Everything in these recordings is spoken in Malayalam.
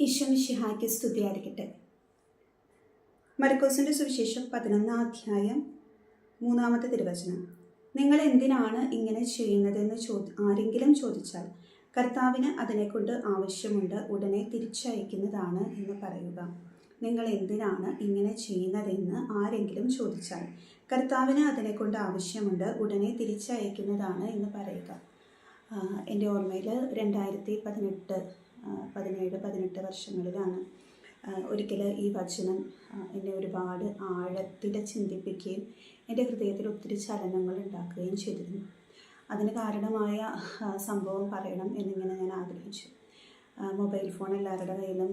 ഈശ്വമിഷിഹായ്ക്ക് സ്തുതിയായിരിക്കട്ടെ. മരക്കോസിന്റെ സുവിശേഷം പതിനൊന്നാം അധ്യായം മൂന്നാമത്തെ തിരുവചനം. നിങ്ങൾ എന്തിനാണ് ഇങ്ങനെ ചെയ്യുന്നതെന്ന് ചോദി ആരെങ്കിലും ചോദിച്ചാൽ കർത്താവിന് അതിനെക്കൊണ്ട് ആവശ്യമുണ്ട് ഉടനെ തിരിച്ചയക്കുന്നതാണ് എന്ന് പറയുക. നിങ്ങൾ എന്തിനാണ് ഇങ്ങനെ ചെയ്യുന്നതെന്ന് ആരെങ്കിലും ചോദിച്ചാൽ കർത്താവിന് അതിനെക്കൊണ്ട് ആവശ്യമുണ്ട് ഉടനെ തിരിച്ചയക്കുന്നതാണ് എന്ന് പറയുക. എന്റെ ഓർമ്മയിൽ രണ്ടായിരത്തി പതിനെട്ട് പതിനേഴ് പതിനെട്ട് വർഷങ്ങളിലാണ്. ഒരിക്കൽ ഈ വചനം എന്നെ ഒരുപാട് ആഴത്തിൽ ചിന്തിപ്പിക്കുകയും എന്റെ ഹൃദയത്തിൽ ഒത്തിരി ചലനങ്ങൾ ഉണ്ടാക്കുകയും ചെയ്തിരുന്നു. അതിന് കാരണമായ സംഭവം പറയണം എന്നിങ്ങനെ ഞാൻ ആഗ്രഹിച്ചു. മൊബൈൽ ഫോൺ എല്ലാവരുടെ കയ്യിലും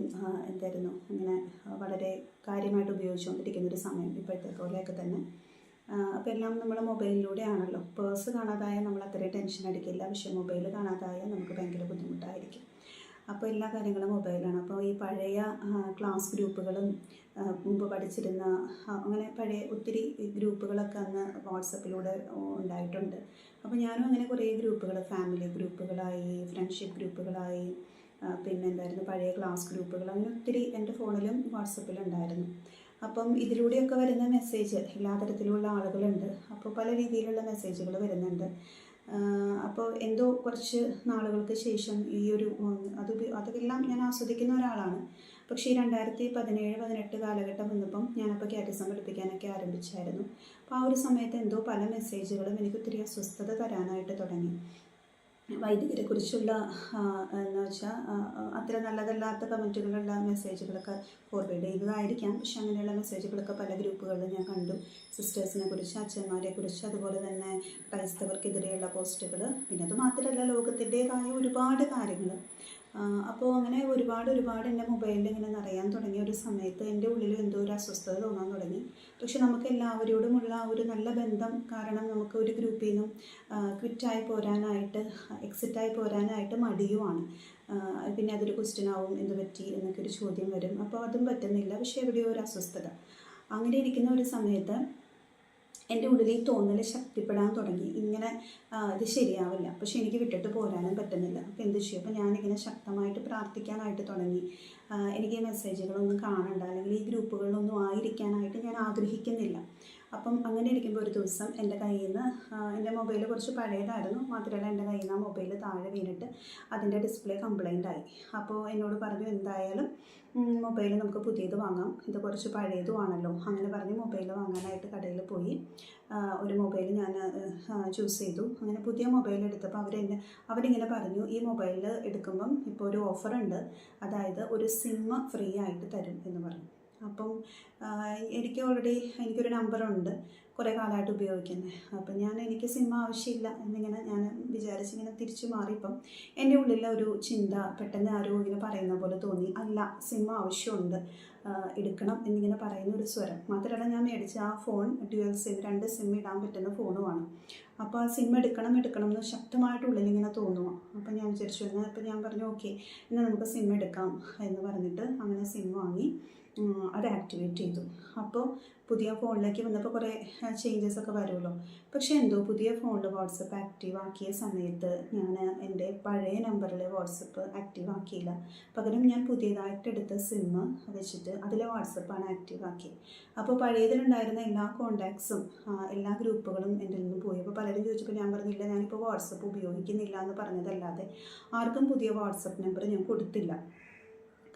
എന്തായിരുന്നു ഇങ്ങനെ വളരെ കാര്യമായിട്ട് ഉപയോഗിച്ചുകൊണ്ടിരിക്കുന്ന ഒരു സമയം ഇപ്പോഴത്തെ പോലെയൊക്കെ തന്നെ. അപ്പോൾ എല്ലാം നമ്മൾ മൊബൈലിലൂടെയാണല്ലോ. പേഴ്സ് കാണാതായാൽ നമ്മൾ അത്രയും ടെൻഷൻ അടിക്കില്ല. പക്ഷേ മൊബൈൽ കാണാതായാൽ നമുക്ക് ഭയങ്കര ബുദ്ധിമുട്ടായിരിക്കും. അപ്പോൾ എല്ലാ കാര്യങ്ങളും മൊബൈലാണ് അപ്പോൾ ഈ പഴയ ക്ലാസ് ഗ്രൂപ്പുകളും മുമ്പ് പഠിച്ചിരുന്ന അങ്ങനെ പഴയ ഒത്തിരി ഗ്രൂപ്പുകളൊക്കെ അന്ന് വാട്സപ്പിലൂടെ ഉണ്ടായിട്ടുണ്ട്. അപ്പോൾ ഞാനും അങ്ങനെ കുറേ ഗ്രൂപ്പുകൾ ഫാമിലി ഗ്രൂപ്പുകളായി ഫ്രണ്ട്ഷിപ്പ് ഗ്രൂപ്പുകളായി പിന്നെ എന്തായിരുന്നു പഴയ ക്ലാസ് ഗ്രൂപ്പുകൾ അങ്ങനെ ഒത്തിരി എന്റെ ഫോണിലും വാട്സപ്പിലുണ്ടായിരുന്നു. അപ്പം ഇതിലൂടെയൊക്കെ വരുന്ന മെസ്സേജ് എല്ലാ തരത്തിലുള്ള ആളുകളുണ്ട്. അപ്പോൾ പല രീതിയിലുള്ള മെസ്സേജുകൾ വരുന്നുണ്ട്. അപ്പോൾ എന്തോ കുറച്ച് നാളുകൾക്ക് ശേഷം ഈ ഒരു അത് അതെല്ലാം ഞാൻ ആസ്വദിക്കുന്ന ഒരാളാണ്. പക്ഷേ ഈ രണ്ടായിരത്തി പതിനേഴ് പതിനെട്ട് കാലഘട്ടം വന്നപ്പം ഞാനപ്പോൾ കാറ്റിസം പഠിപ്പിക്കാനൊക്കെ ആരംഭിച്ചായിരുന്നു. അപ്പോൾ ആ ഒരു സമയത്ത് എന്തോ പല മെസ്സേജുകളും എനിക്ക് ഒത്തിരി അസ്വസ്ഥത തരാനായിട്ട് തുടങ്ങി. വൈദികരെ കുറിച്ചുള്ള എന്ന് വെച്ചാൽ അത്ര നല്ലതല്ലാത്ത കമന്റുകളുള്ള മെസ്സേജുകളൊക്കെ ഫോർവേഡ് ചെയ്തതായിരിക്കാം. പക്ഷെ അങ്ങനെയുള്ള മെസ്സേജുകളൊക്കെ പല ഗ്രൂപ്പുകളിലും ഞാൻ കണ്ടു. സിസ്റ്റേഴ്സിനെ കുറിച്ച് അച്ഛന്മാരെ കുറിച്ച് അതുപോലെ തന്നെ ക്രൈസ്തവർക്കെതിരെയുള്ള പോസ്റ്റുകൾ പിന്നെ അത് മാത്രമല്ല ലോകത്തിന്റെതായ ഒരുപാട് കാര്യങ്ങൾ അപ്പോൾ അങ്ങനെ ഒരുപാട് ഒരുപാട് എന്റെ മൊബൈലിൽ ഇങ്ങനെ നിറയാൻ തുടങ്ങിയ ഒരു സമയത്ത് എന്റെ ഉള്ളിൽ എന്തോ ഒരു അസ്വസ്ഥത തോന്നാൻ തുടങ്ങി. പക്ഷെ നമുക്ക് എല്ലാവരോടുമുള്ള ഒരു നല്ല ബന്ധം കാരണം നമുക്ക് ഒരു ഗ്രൂപ്പിൽ നിന്നും ക്വിറ്റായി പോരാനായിട്ട് എക്സിറ്റായി പോരാനായിട്ട് മടിയുമാണ് പിന്നെ അതൊരു ക്വസ്റ്റ്യൻ ആവും എന്ത് പറ്റി എന്നൊക്കെ ഒരു ചോദ്യം വരും. അപ്പോൾ അതും പറ്റുന്നില്ല. പക്ഷേ എവിടെയോ ഒരു അസ്വസ്ഥത. അങ്ങനെ ഇരിക്കുന്ന ഒരു സമയത്ത് എന്റെ ഉള്ളിൽ ഈ തോന്നൽ ശക്തിപ്പെടാൻ തുടങ്ങി. ഇങ്ങനെ ഇത് ശരിയാവില്ല. പക്ഷെ എനിക്ക് വിട്ടിട്ട് പോരാനും പറ്റുന്നില്ല. അപ്പോൾ എന്ത് ചെയ്യും? അപ്പോൾ ഞാനിങ്ങനെ ശക്തമായിട്ട് പ്രാർത്ഥിക്കാനായിട്ട് തുടങ്ങി. എനിക്ക് ഈ മെസ്സേജുകളൊന്നും കാണണ്ട. അല്ലെങ്കിൽ ഈ ഗ്രൂപ്പുകളിലൊന്നും ആയിരിക്കാനായിട്ട് ഞാൻ ആഗ്രഹിക്കുന്നില്ല. അപ്പം അങ്ങനെ ഇരിക്കുമ്പോൾ ഒരു ദിവസം എന്റെ കയ്യിൽ നിന്ന് എന്റെ മൊബൈൽ കുറച്ച് പഴയതായിരുന്നു. മാത്രമല്ല എന്റെ കയ്യിൽ നിന്ന് ആ മൊബൈൽ താഴെ വീണിട്ട് അതിന്റെ ഡിസ്പ്ലേ കംപ്ലൈന്റ് ആയി അപ്പോൾ എന്നോട് പറഞ്ഞു എന്തായാലും മൊബൈൽ നമുക്ക് പുതിയത് വാങ്ങാം. ഇത് കുറച്ച് പഴയതുമാണല്ലോ. അങ്ങനെ പറഞ്ഞ് മൊബൈൽ വാങ്ങാനായിട്ട് കടയിൽ പോയി. ഒരു മൊബൈൽ ഞാൻ ചൂസ് ചെയ്തു. അങ്ങനെ പുതിയ മൊബൈൽ എടുത്തപ്പോൾ അവരെന്നെ അവരിങ്ങനെ പറഞ്ഞു ഈ മൊബൈൽ എടുക്കുമ്പം ഇപ്പോൾ ഒരു ഓഫർ ഉണ്ട്. അതായത് ഒരു സിമ്മ് ഫ്രീ ആയിട്ട് തരും എന്ന് പറഞ്ഞു. അപ്പം എനിക്ക് ഓൾറെഡി എനിക്കൊരു നമ്പറുണ്ട് കുറേ കാലമായിട്ട് ഉപയോഗിക്കുന്നത് അപ്പം ഞാൻ എനിക്ക് സിം ആവശ്യമില്ല എന്നിങ്ങനെ ഞാൻ വിചാരിച്ചിങ്ങനെ തിരിച്ചു മാറിയപ്പം എന്റെ ഉള്ളിലെ ഒരു ചിന്ത പെട്ടെന്ന് ആരോ ഇങ്ങനെ പറയുന്ന പോലെ തോന്നി. അല്ല സിം ആവശ്യമുണ്ട്. എടുക്കണം എന്നിങ്ങനെ പറയുന്ന ഒരു സ്വരം. മാത്രമല്ല ഞാൻ മേടിച്ച ആ ഫോൺ ഡ്യുവൽ സിം രണ്ട് സിം ഇടാൻ പറ്റുന്ന ഫോണുമാണ്. അപ്പോൾ ആ സിം എടുക്കണം എടുക്കണം എന്ന് ശക്തമായിട്ട് ഉള്ളിലിങ്ങനെ തോന്നുക അപ്പോൾ ഞാൻ വിചാരിച്ചു അപ്പോൾ ഞാൻ പറഞ്ഞു ഓക്കെ എന്നാൽ നമുക്ക് സിം എടുക്കാം എന്ന് പറഞ്ഞിട്ട് അങ്ങനെ സിം വാങ്ങി. അത് ആക്ടിവേറ്റ് ചെയ്തു. അപ്പോൾ പുതിയ ഫോണിലേക്ക് വന്നപ്പോൾ കുറേ ചേഞ്ചസ് ഒക്കെ വരുമല്ലോ. പക്ഷേ എന്തോ പുതിയ ഫോണിൽ വാട്സപ്പ് ആക്റ്റീവ് ആക്കിയ സമയത്ത് ഞാൻ എന്റെ പഴയ നമ്പറിൽ വാട്സപ്പ് ആക്റ്റീവ് ആക്കിയില്ല. പകരം ഞാൻ പുതിയതായിട്ട് എടുത്ത സിം വെച്ചിട്ട് അതിലെ വാട്സപ്പാണ് ആക്റ്റീവ് ആക്കി അപ്പോൾ പഴയതിലുണ്ടായിരുന്ന എല്ലാ കോണ്ടാക്ട്സും എല്ലാ ഗ്രൂപ്പുകളും എന്റെ നിന്ന് പോയി. അപ്പോൾ പലരും ചോദിച്ചപ്പോൾ ഞാൻ പറഞ്ഞില്ല ഞാനിപ്പോൾ വാട്സപ്പ് ഉപയോഗിക്കുന്നില്ല എന്ന് പറഞ്ഞതല്ലാതെ ആർക്കും പുതിയ വാട്സപ്പ് നമ്പർ ഞാൻ കൊടുത്തില്ല.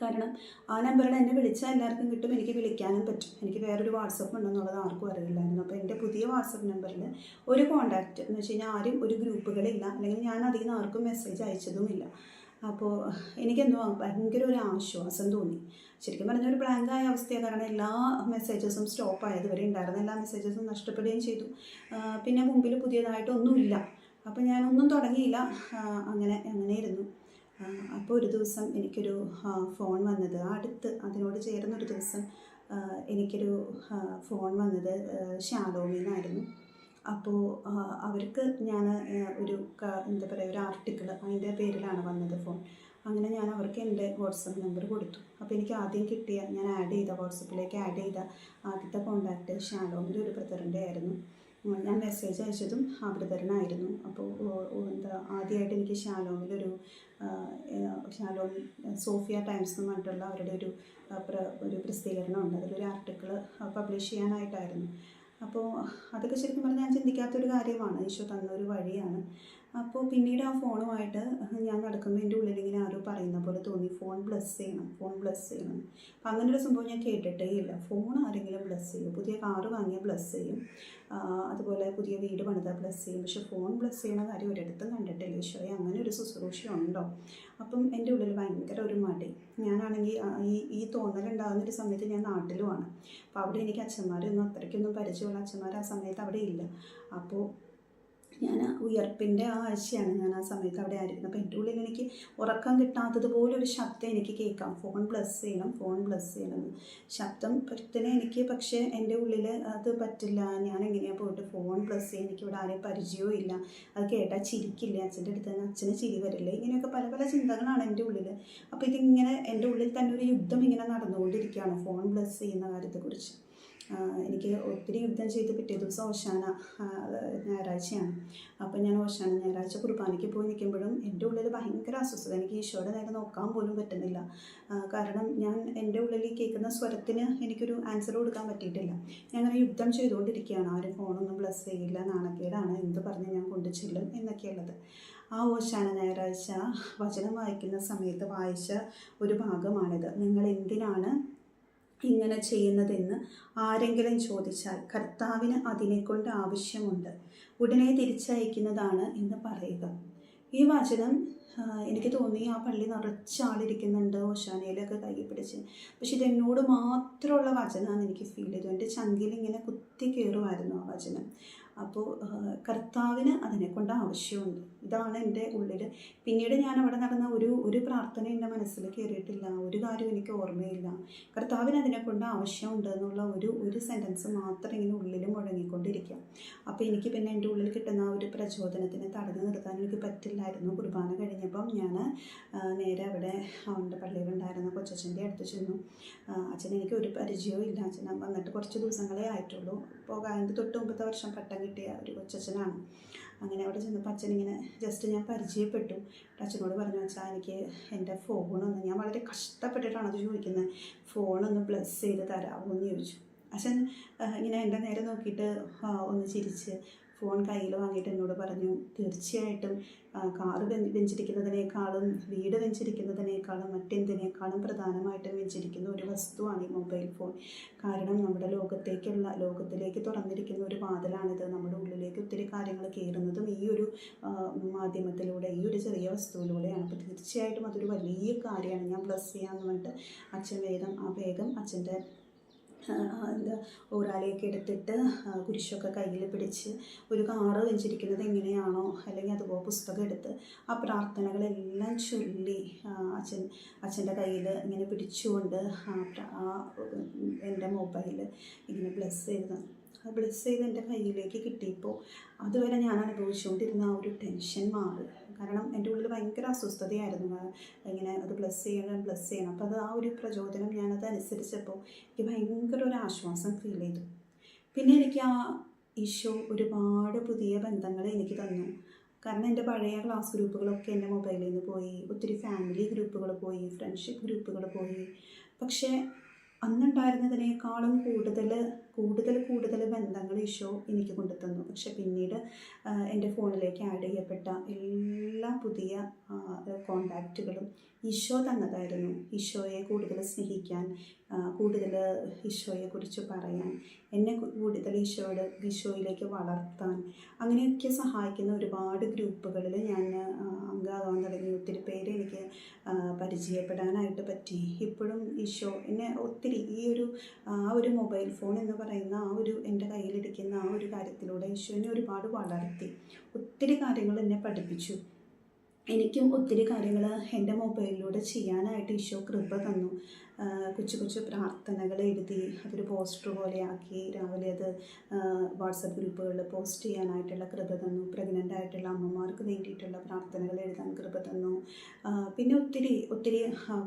കാരണം ആ നമ്പറിൽ എന്നെ വിളിച്ചാൽ എല്ലാവർക്കും കിട്ടും എനിക്ക് വിളിക്കാനും പറ്റും. എനിക്ക് വേറൊരു വാട്സപ്പ് ഉണ്ടെന്നുള്ളത് ആർക്കും അറിയില്ലായിരുന്നു അപ്പോൾ എന്റെ പുതിയ വാട്സപ്പ് നമ്പറിൽ ഒരു കോൺടാക്റ്റ് എന്ന് വെച്ച് കഴിഞ്ഞാൽ ആരും ഒരു ഗ്രൂപ്പുകളില്ല. അല്ലെങ്കിൽ ഞാൻ അതിൽ നിന്ന് ആർക്കും മെസ്സേജ് അയച്ചതുമില്ല. അപ്പോൾ എനിക്കെന്തോ ഭയങ്കര ഒരു ആശ്വാസം തോന്നി. ശരിക്കും പറഞ്ഞാൽ ഒരു ബ്ലാങ്ക് ആയ അവസ്ഥയാണ്. കാരണം എല്ലാ മെസ്സേജസും സ്റ്റോപ്പ് ആയതുവരെ ഉണ്ടായിരുന്ന എല്ലാ മെസ്സേജസും നഷ്ടപ്പെടുകയും ചെയ്തു. പിന്നെ മുമ്പിൽ പുതിയതായിട്ടൊന്നുമില്ല. അപ്പോൾ ഞാനൊന്നും തുടങ്ങിയില്ല. അങ്ങനെ അങ്ങനെ ഇരുന്നു. അപ്പോൾ ഒരു ദിവസം എനിക്കൊരു ഫോൺ വന്നത് അടുത്ത് അതിനോട് ചേർന്നൊരു ദിവസം എനിക്കൊരു ഫോൺ വന്നത് ഷാലോമിന്നായിരുന്നു. അപ്പോൾ അവർക്ക് ഞാൻ ഒരു എന്താ പറയുക ഒരു ആർട്ടിക്കിൾ അതിന്റെ പേരിലാണ് വന്നത് ഫോൺ. അങ്ങനെ ഞാൻ അവർക്ക് എന്റെ വാട്സപ്പ് നമ്പർ കൊടുത്തു. അപ്പോൾ എനിക്ക് ആദ്യം കിട്ടിയ ഞാൻ ആഡ് ചെയ്ത വാട്സപ്പിലേക്ക് ആഡ് ചെയ്ത ആദ്യത്തെ കോണ്ടാക്റ്റ് ഷാലോമിൽ ഒരു ബ്രദറിന്റെ ആയിരുന്നു. ഞാൻ മെസ്സേജ് അയച്ചതും അമൃതരനായിരുന്നു അപ്പോൾ എന്താ ആദ്യമായിട്ട് എനിക്ക് ഷാലോമിലൊരു ഷാലോം സോഫിയ ടൈംസ് എന്ന് പറഞ്ഞിട്ടുള്ള അവരുടെ ഒരു ഒരു പ്രസിദ്ധീകരണം ഉണ്ട്. അതിലൊരു ആർട്ടിക്കിൾ പബ്ലിഷ് ചെയ്യാനായിട്ടായിരുന്നു. അപ്പോൾ അതൊക്കെ ശരിക്കും പറഞ്ഞാൽ ഞാൻ ചിന്തിക്കാത്തൊരു കാര്യമാണ്. ഈശോ തന്നൊരു വഴിയാണ്. അപ്പോൾ പിന്നീട് ആ ഫോണുമായിട്ട് ഞാൻ നടക്കുമ്പോൾ എന്റെ ഉള്ളിൽ ഇങ്ങനെ ആരോ പറയുന്ന പോലെ തോന്നി ഫോൺ ബ്ലസ് ചെയ്യണം ഫോൺ ബ്ലസ് ചെയ്യണം. അപ്പം അങ്ങനൊരു സംഭവം ഞാൻ കേട്ടിട്ടേ ഇല്ല. ഫോൺ ആരെങ്കിലും ബ്ലസ് ചെയ്യും. പുതിയ കാറ് വാങ്ങിയാൽ ബ്ലസ് ചെയ്യും. അതുപോലെ പുതിയ വീട് പണിതാൽ ബ്ലസ് ചെയ്യും. പക്ഷെ ഫോൺ ബ്ലസ് ചെയ്യണ കാര്യം ഒരിടത്തും കണ്ടിട്ടില്ല. ഈശോയെ അങ്ങനെ ഒരു ശുശ്രൂഷയുണ്ടോ അപ്പം എന്റെ ഉള്ളിൽ ഭയങ്കര ഒരു മടി. ഞാനാണെങ്കിൽ ഈ ഈ തോന്നലുണ്ടാകുന്ന ഒരു സമയത്ത് ഞാൻ നാട്ടിലുമാണ്. അപ്പോൾ അവിടെ എനിക്ക് അച്ഛന്മാരൊന്നും അത്രയ്ക്കൊന്നും പരിചയമുള്ള അച്ഛന്മാർ ആ സമയത്ത് അവിടെ ഇല്ല. അപ്പോൾ ഞാൻ ഉയർപ്പിന്റെ ആ ആഴ്ചയാണ് ഞാൻ ആ സമയത്ത് അവിടെ ആയിരിക്കുന്നത്. അപ്പോൾ എന്റെ ഉള്ളിൽ എനിക്ക് ഉറക്കം കിട്ടാത്തതുപോലെ ഒരു ശബ്ദം എനിക്ക് കേൾക്കാം. ഫോൺ പ്ലസ് ചെയ്യണം ഫോൺ പ്ലസ് ചെയ്യണം. ശബ്ദം പറ്റുന്ന എനിക്ക് പക്ഷേ എന്റെ ഉള്ളിൽ അത് പറ്റില്ല. ഞാൻ എങ്ങനെയാണ് പോയിട്ട് ഫോൺ പ്ലസ് ചെയ്യാൻ എനിക്ക് ഇവിടെ ആരെയും പരിചയവും ഇല്ല. അത് കേട്ടാൽ ചിരിക്കില്ല? അച്ഛന്റെ അടുത്ത് നിന്ന് അച്ഛന് ചിരി വരില്ല? ഇങ്ങനെയൊക്കെ പല പല ചിന്തകളാണ് എന്റെ ഉള്ളിൽ. അപ്പോൾ ഇതിങ്ങനെ എന്റെ ഉള്ളിൽ തന്നെ ഒരു യുദ്ധം ഇങ്ങനെ നടന്നുകൊണ്ടിരിക്കുകയാണ് ഫോൺ പ്ലസ് ചെയ്യുന്ന കാര്യത്തെക്കുറിച്ച്. എനിക്ക് ഒത്തിരി യുദ്ധം ചെയ്ത് പിറ്റേ ദിവസം ഓശാന ഞായറാഴ്ചയാണ്. അപ്പോൾ ഞാൻ ഓശാന ഞായറാഴ്ച കുർബാനയ്ക്ക് പോയി നിൽക്കുമ്പോഴും എന്റെ ഉള്ളിൽ ഭയങ്കര അസ്വസ്ഥത. എനിക്ക് ഈശോയുടെ നേരെ നോക്കാൻ പോലും പറ്റുന്നില്ല. കാരണം ഞാൻ എന്റെ ഉള്ളിൽ കേൾക്കുന്ന സ്വരത്തിന് എനിക്കൊരു ആൻസർ കൊടുക്കാൻ പറ്റിയിട്ടില്ല. ഞാൻ അങ്ങനെ യുദ്ധം ചെയ്തുകൊണ്ടിരിക്കുകയാണ്. ആരും ഫോണൊന്നും ബ്ലസ് ചെയ്യില്ല. നാണക്കേടാണ്. എന്ത് പറഞ്ഞ് ഞാൻ കൊണ്ടു ചെല്ലും എന്നൊക്കെയുള്ളത്. ആ ഓശാന ഞായറാഴ്ച വചനം വായിക്കുന്ന സമയത്ത് വായിച്ച ഒരു ഭാഗമാണിത്. നിങ്ങൾ എന്തിനാണ് ഇങ്ങനെ ചെയ്യുന്നതെന്ന് ആരെങ്കിലും ചോദിച്ചാൽ കർത്താവിന് അതിനെക്കൊണ്ട് ആവശ്യമുണ്ട്. ഉടനെ തിരിച്ചയക്കുന്നതാണ് എന്ന് പറയുക. ഈ വചനം എനിക്ക് തോന്നി ആ പള്ളി നിറച്ച ആളിരിക്കുന്നുണ്ട് ഓശാനയിലൊക്കെ കൈ പിടിച്ച്. പക്ഷെ ഇതെന്നോട് മാത്രമുള്ള വചനമാണ് എനിക്ക് ഫീൽ ചെയ്തു. എന്റെ ചങ്കിൽ ഇങ്ങനെ കുത്തി കയറുമായിരുന്നു ആ വചനം. അപ്പോൾ കർത്താവിന് അതിനെക്കൊണ്ട് ആവശ്യമുണ്ട്. ഇതാണ് എന്റെ ഉള്ളിൽ പിന്നീട് ഞാൻ അവിടെ നടന്ന ഒരു ഒരു പ്രാർത്ഥന എന്റെ മനസ്സിൽ കയറിയിട്ടില്ല. ഒരു കാര്യം എനിക്ക് ഓർമ്മയില്ല. കർത്താവിന് അതിനെക്കൊണ്ട് ആവശ്യമുണ്ട് എന്നുള്ള ഒരു ഒരു സെന്റൻസ് മാത്രം ഇങ്ങനെ ഉള്ളിൽ മുഴങ്ങിക്കൊണ്ടിരിക്കുക. അപ്പോൾ എനിക്ക് പിന്നെ എന്റെ ഉള്ളിൽ കിട്ടുന്ന ഒരു പ്രചോദനത്തിനെ തടഞ്ഞു നിർത്താൻ എനിക്ക് പറ്റില്ലായിരുന്നു. കുർബാന കഴിഞ്ഞപ്പം ഞാൻ നേരെ അവിടെ അവന്റെ പള്ളിയിലുണ്ടായിരുന്ന കൊച്ചച്ഛന്റെ അടുത്ത് ചെന്നു. അച്ഛനെനിക്ക് ഒരു പരിചയവും ഇല്ല. അച്ഛൻ വന്നിട്ട് കുറച്ച് ദിവസങ്ങളേ ആയിട്ടുള്ളൂ. പോകാൻ തൊട്ട് മുമ്പത്തെ വർഷം പട്ടം കിട്ടിയ ഒരു കൊച്ചച്ഛനാണ്. അങ്ങനെ അവിടെ ചെന്നപ്പോൾ അച്ഛൻ ഇങ്ങനെ ജസ്റ്റ് ഞാൻ പരിചയപ്പെട്ടു. അച്ഛനോട് പറഞ്ഞു അച്ഛാ എനിക്ക് എന്റെ ഫോണൊന്ന് ഞാൻ വളരെ കഷ്ടപ്പെട്ടിട്ടാണ് അത് ചോദിക്കുന്നത്. ഫോണൊന്ന് പ്ലസ് ചെയ്ത് തരാമോ? എന്ന് ചോദിച്ചു. അച്ഛൻ ഇങ്ങനെ എന്റെ നേരെ നോക്കിയിട്ട് ഒന്ന് ചിരിച്ച് ഫോൺ കയ്യിൽ വാങ്ങിയിട്ട് എന്നോട് പറഞ്ഞു തീർച്ചയായിട്ടും കാറ് വെഞ്ച് വെഞ്ചിരിക്കുന്നതിനേക്കാളും വീട് വെഞ്ചിരിക്കുന്നതിനേക്കാളും മറ്റെന്തിനേക്കാളും പ്രധാനമായിട്ടും വെഞ്ചിരിക്കുന്ന ഒരു വസ്തുവാണ് ഈ മൊബൈൽ ഫോൺ. കാരണം നമ്മുടെ ലോകത്തേക്കുള്ള ലോകത്തിലേക്ക് തുറന്നിരിക്കുന്ന ഒരു വാതിലാണിത്. നമ്മുടെ ഉള്ളിലേക്ക് ഒത്തിരി കാര്യങ്ങൾ കയറുന്നതും ഈ ഒരു മാധ്യമത്തിലൂടെ ഈ ഒരു ചെറിയ വസ്തുവിലൂടെയാണ്. അപ്പോൾ തീർച്ചയായിട്ടും അതൊരു വലിയ കാര്യമാണ്. ഞാൻ പ്ലസ് ചെയ്യാമെന്ന് പറഞ്ഞിട്ട് അച്ഛൻ വേഗം ആ വേഗം അച്ഛന്റെ എന്താ ഓറാലയൊക്കെ എടുത്തിട്ട് കുരിശൊക്കെ കയ്യിൽ പിടിച്ച് ഒരു കാറ് വെച്ചിരിക്കുന്നത് എങ്ങനെയാണോ അല്ലെങ്കിൽ അതുപോലെ പുസ്തകം എടുത്ത് ആ പ്രാർത്ഥനകളെല്ലാം ചൊല്ലി അച്ഛൻ അച്ഛന്റെ കയ്യിൽ ഇങ്ങനെ പിടിച്ചുകൊണ്ട് ആ എന്റെ മൊബൈൽ ഇങ്ങനെ ബ്ലെസ് ചെയ്ത് ബ്ലെസ് ചെയ്ത് എന്റെ കയ്യിലേക്ക് കിട്ടിയപ്പോൾ അതുവരെ ഞാൻ അനുഭവിച്ചുകൊണ്ടിരുന്ന ആ ഒരു ടെൻഷൻ മാറി. കാരണം എന്റെ ഉള്ളിൽ ഭയങ്കര അസ്വസ്ഥതയായിരുന്നു. ഇങ്ങനെ അത് പ്ലസ് ചെയ്യണം പ്ലസ് ചെയ്യണം. അപ്പോൾ അത് ആ ഒരു പ്രചോദനം ഞാനത് അനുസരിച്ചപ്പോൾ എനിക്ക് ഭയങ്കര ഒരു ആശ്വാസം ഫീൽ ചെയ്തു. പിന്നെ എനിക്ക് ആ ഈശോ ഒരുപാട് പുതിയ ബന്ധങ്ങൾ എനിക്ക് തന്നു. കാരണം എന്റെ പഴയ ക്ലാസ് ഗ്രൂപ്പുകളൊക്കെ എന്റെ മൊബൈലിൽ നിന്ന് പോയി ഒത്തിരി ഫാമിലി ഗ്രൂപ്പുകൾ പോയി ഫ്രണ്ട്ഷിപ്പ് ഗ്രൂപ്പുകൾ പോയി. പക്ഷേ അന്നുണ്ടായിരുന്നതിനേക്കാളും കൂടുതൽ കൂടുതൽ കൂടുതൽ ബന്ധങ്ങൾ ഈശോ എനിക്ക് കൊണ്ടുതന്നു. പക്ഷെ പിന്നീട് എന്റെ ഫോണിലേക്ക് ആഡ് ചെയ്യപ്പെട്ട എല്ലാ പുതിയ കോണ്ടാക്റ്റുകളും ഈശോ തന്നതായിരുന്നു. ഈശോയെ കൂടുതൽ സ്നേഹിക്കാൻ കൂടുതൽ ഈശോയെക്കുറിച്ച് പറയാൻ എന്നെ കൂടുതൽ ഈശോയുടെ ഈശോയിലേക്ക് വളർത്താൻ അങ്ങനെയൊക്കെ സഹായിക്കുന്ന ഒരുപാട് ഗ്രൂപ്പുകളിൽ ഞാൻ അംഗമാകാൻ തുടങ്ങി. ഒത്തിരി പേര് എനിക്ക് പരിചയപ്പെടാനായിട്ട് പറ്റി. ഇപ്പോഴും ഈശോ എന്നെ ഒത്തിരി ഈ ഒരു ആ ഒരു മൊബൈൽ ഫോൺ എന്ന് പറയുന്ന ആ ഒരു എന്റെ കയ്യിലിരിക്കുന്ന ആ ഒരു കാര്യത്തിലൂടെ എന്നെ ഒരുപാട് വളർത്തി. ഒത്തിരി കാര്യങ്ങൾ എന്നെ പഠിപ്പിച്ചു. എനിക്കും ഒത്തിരി കാര്യങ്ങൾ എന്റെ മൊബൈലിലൂടെ ചെയ്യാനായിട്ട് ഈശോ കൃപ തന്നു. കൊച്ചു കൊച്ചു പ്രാർത്ഥനകൾ എഴുതി അതൊരു പോസ്റ്റർ പോലെയാക്കി രാവിലെ അത് വാട്സപ്പ് ഗ്രൂപ്പുകളിൽ പോസ്റ്റ് ചെയ്യാനായിട്ടുള്ള കൃപ തന്നു. പ്രഗ്നന്റ് ആയിട്ടുള്ള അമ്മമാർക്ക് വേണ്ടിയിട്ടുള്ള പ്രാർത്ഥനകൾ എഴുതാൻ കൃപ തന്നു. പിന്നെ ഒത്തിരി ഒത്തിരി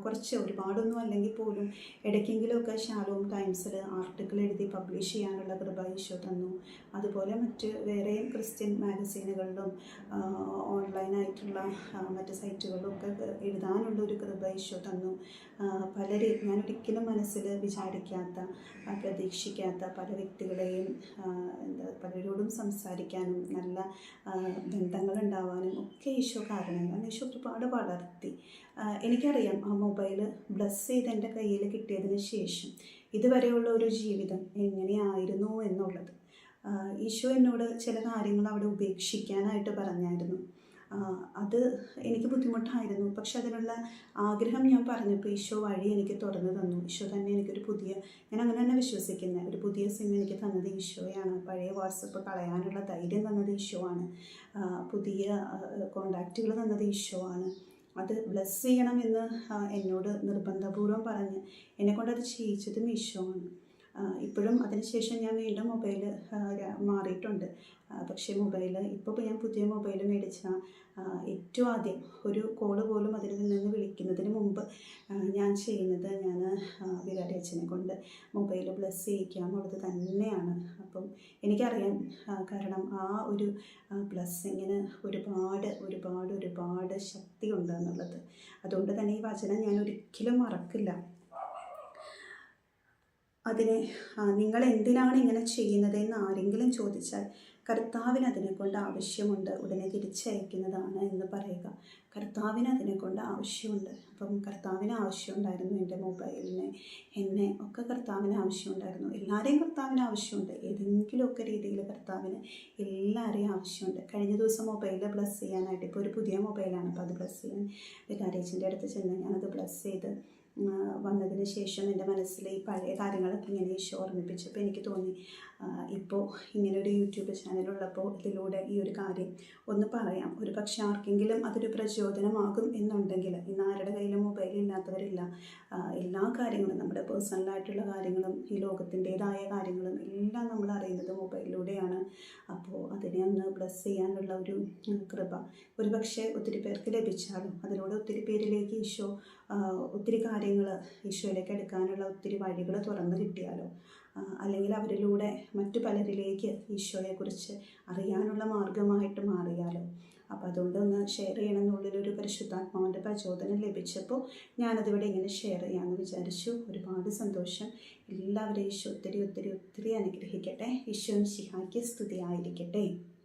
കുറച്ച് ഒരുപാടൊന്നും അല്ലെങ്കിൽ പോലും ഇടയ്ക്കെങ്കിലുമൊക്കെ ഷാലോം ടൈംസിൽ ആർട്ടിക്കിൾ എഴുതി പബ്ലിഷ് ചെയ്യാനുള്ള കൃപ ഈശോ തന്നു. അതുപോലെ മറ്റ് വേറെയും ക്രിസ്ത്യൻ മാഗസീനുകളിലും ഓൺലൈനായിട്ടുള്ള മറ്റ് സൈറ്റുകളിലും ഒക്കെ എഴുതാനുള്ള ഒരു കൃപ ഈശോ തന്നു. പല ഞാൻ ഒരിക്കലും മനസ്സിൽ വിചാരിക്കാത്ത പ്രതീക്ഷിക്കാത്ത പല വ്യക്തികളെയും എന്താ പലരോടും സംസാരിക്കാനും നല്ല ബന്ധങ്ങൾ ഉണ്ടാവാനും ഒക്കെ ഈശോ കാരണങ്ങൾ കാരണം ഈശോ ഒരുപാട് വളർത്തി. എനിക്കറിയാം ആ മൊബൈൽ ബ്ലസ് ചെയ്ത് എന്റെ കയ്യിൽ കിട്ടിയതിന് ശേഷം ഇതുവരെയുള്ള ഒരു ജീവിതം എങ്ങനെയായിരുന്നു എന്നുള്ളത്. ഈശോ എന്നോട് ചില കാര്യങ്ങൾ അവിടെ ഉപേക്ഷിക്കാനായിട്ട് പറഞ്ഞായിരുന്നു. അത് എനിക്ക് ബുദ്ധിമുട്ടായിരുന്നു. പക്ഷെ അതിനുള്ള ആഗ്രഹം ഞാൻ പറഞ്ഞപ്പോൾ ഈശോ വഴി എനിക്ക് തുറന്നു തന്നു. ഈശോ തന്നെ എനിക്കൊരു പുതിയ ഞാൻ അങ്ങനെ തന്നെ വിശ്വസിക്കുന്നത് ഒരു പുതിയ സിം എനിക്ക് തന്നത് ഈശോയാണ്. പഴയ വാട്സപ്പ് കളയാനുള്ള ധൈര്യം തന്നത് ഈശോ ആണ് പുതിയ കോണ്ടാക്റ്റുകൾ തന്നത് ഈശോ ആണ് അത് ബ്ലസ് ചെയ്യണം എന്ന് എന്നോട് നിർബന്ധപൂർവം പറഞ്ഞ് എന്നെക്കൊണ്ട് അത് ചെയ്യിച്ചതും ഈശോ ആണ് ഇപ്പോഴും അതിനുശേഷം ഞാൻ വീണ്ടും മൊബൈൽ മാറിയിട്ടുണ്ട്. പക്ഷേ മൊബൈൽ ഇപ്പോൾ ഞാൻ പുതിയ മൊബൈൽ മേടിച്ച ഏറ്റവും ആദ്യം ഒരു കോൾ പോലും അതിൽ നിന്ന് വിളിക്കുന്നതിന് മുമ്പ് ഞാൻ ചെയ്യുന്നത് ഞാൻ വിരാട് അച്ഛനെ കൊണ്ട് മൊബൈൽ ബ്ലസ് ചെയ്യിക്കാന്നുള്ളത് തന്നെയാണ്. അപ്പം എനിക്കറിയാം കാരണം ആ ഒരു ബ്ലസ്സിങ്ങിന് ഒരുപാട് ഒരുപാട് ഒരുപാട് ശക്തി ഉണ്ട് എന്നുള്ളത്. അതുകൊണ്ട് തന്നെ ഈ വചനം ഞാൻ ഒരിക്കലും മറക്കില്ല. അതിനെ നിങ്ങൾ എന്തിനാണ് ഇങ്ങനെ ചെയ്യുന്നത് എന്ന് ആരെങ്കിലും ചോദിച്ചാൽ കർത്താവിന് അതിനെക്കൊണ്ട് ആവശ്യമുണ്ട്. ഉടനെ തിരിച്ചയക്കുന്നതാണ് എന്ന് പറയുക. കർത്താവിന് അതിനെക്കൊണ്ട് ആവശ്യമുണ്ട്. അപ്പം കർത്താവിന് ആവശ്യമുണ്ടായിരുന്നു എന്റെ മൊബൈലിനെ. എന്നെ ഒക്കെ കർത്താവിന് ആവശ്യമുണ്ടായിരുന്നു. എല്ലാവരെയും കർത്താവിന് ആവശ്യമുണ്ട്. ഏതെങ്കിലുമൊക്കെ രീതിയിൽ കർത്താവിന് എല്ലാവരെയും ആവശ്യമുണ്ട്. കഴിഞ്ഞ ദിവസം മൊബൈൽ ബ്ലസ് ചെയ്യാനായിട്ട് ഇപ്പോൾ ഒരു പുതിയ മൊബൈലാണ് അപ്പോൾ അത് ബ്ലസ് ചെയ്യാൻ. വികാരേച്ചിന്റെ അടുത്ത് ചെന്ന് ഞാനത് ബ്ലസ് ചെയ്ത് വന്നതിന് ശേഷം എന്റെ മനസ്സിൽ ഈ പഴയ കാര്യങ്ങളൊക്കെ ഇങ്ങനെ ഈശോ ഓർമ്മിപ്പിച്ചപ്പോൾ എനിക്ക് തോന്നി ഇപ്പോൾ ഇങ്ങനൊരു യൂട്യൂബ് ചാനലുള്ളപ്പോൾ ഇതിലൂടെ ഈ ഒരു കാര്യം ഒന്ന് പറയാം. ഒരു പക്ഷെ ആർക്കെങ്കിലും അതൊരു പ്രചോദനമാകും എന്നുണ്ടെങ്കിൽ ഇന്ന് ആരുടെ കയ്യിലും മൊബൈൽ ഇല്ലാത്തവരില്ല. എല്ലാ കാര്യങ്ങളും നമ്മുടെ പേഴ്സണലായിട്ടുള്ള കാര്യങ്ങളും ഈ ലോകത്തിന്റേതായ കാര്യങ്ങളും എല്ലാം നമ്മൾ അറിയുന്നത് മൊബൈലിലൂടെയാണ് അപ്പോൾ അതിനെ ഒന്ന് ബ്ലസ് ചെയ്യാനുള്ള ഒരു കൃപ. ഒരു പക്ഷേ ഒത്തിരി പേർക്ക് ലഭിച്ചാലും അതിലൂടെ ഒത്തിരി പേരിലേക്ക് ഈശോ ഒത്തിരി കാര്യങ്ങൾ ഈശോയിലേക്ക് എടുക്കാനുള്ള ഒത്തിരി വഴികൾ തുറന്നു കിട്ടിയാലോ അല്ലെങ്കിൽ അവരിലൂടെ മറ്റു പലരിലേക്ക് ഈശോയെക്കുറിച്ച് അറിയാനുള്ള മാർഗമായിട്ട് മാറിയാലോ? അപ്പോൾ അതുകൊണ്ട് ഒന്ന് ഷെയർ ചെയ്യണമെന്നുള്ളിലൊരു പരിശുദ്ധാത്മാവിന്റെ പ്രചോദനം ലഭിച്ചപ്പോൾ ഞാനതിവിടെ ഇങ്ങനെ ഷെയർ ചെയ്യാമെന്ന് വിചാരിച്ചു. ഒരുപാട് സന്തോഷം. എല്ലാവരെയും ഈശോ ഒത്തിരി ഒത്തിരി ഒത്തിരി അനുഗ്രഹിക്കട്ടെ. ഈശോ ശിഹായ്ക്ക് സ്തുതിയായിരിക്കട്ടെ.